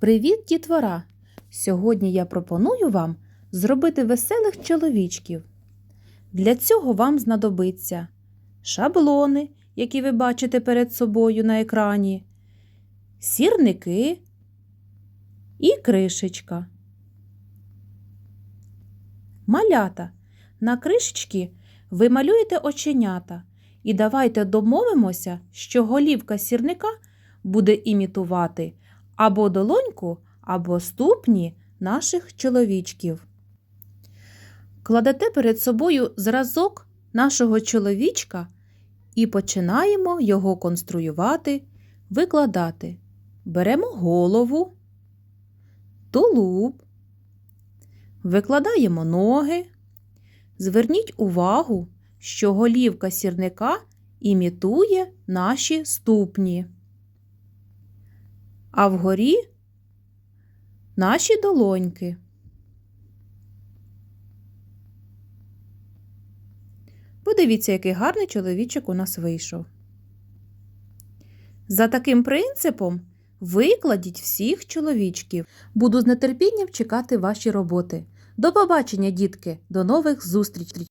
Привіт, дітвора! Сьогодні я пропоную вам зробити веселих чоловічків. Для цього вам знадобиться шаблони, які ви бачите перед собою на екрані, сірники і кришечка. Малята. На кришечки ви малюєте оченята і давайте домовимося, що голівка сірника буде імітувати або долоньку, або ступні наших чоловічків. Кладете перед собою зразок нашого чоловічка і починаємо його конструювати, викладати. Беремо голову, тулуб, викладаємо ноги. Зверніть увагу, що голівка сірника імітує наші ступні а вгорі наші долоньки. Подивіться, який гарний чоловічок у нас вийшов. За таким принципом викладіть всіх чоловічків. Буду з нетерпінням чекати ваші роботи. До побачення, дітки, до нових зустрічей!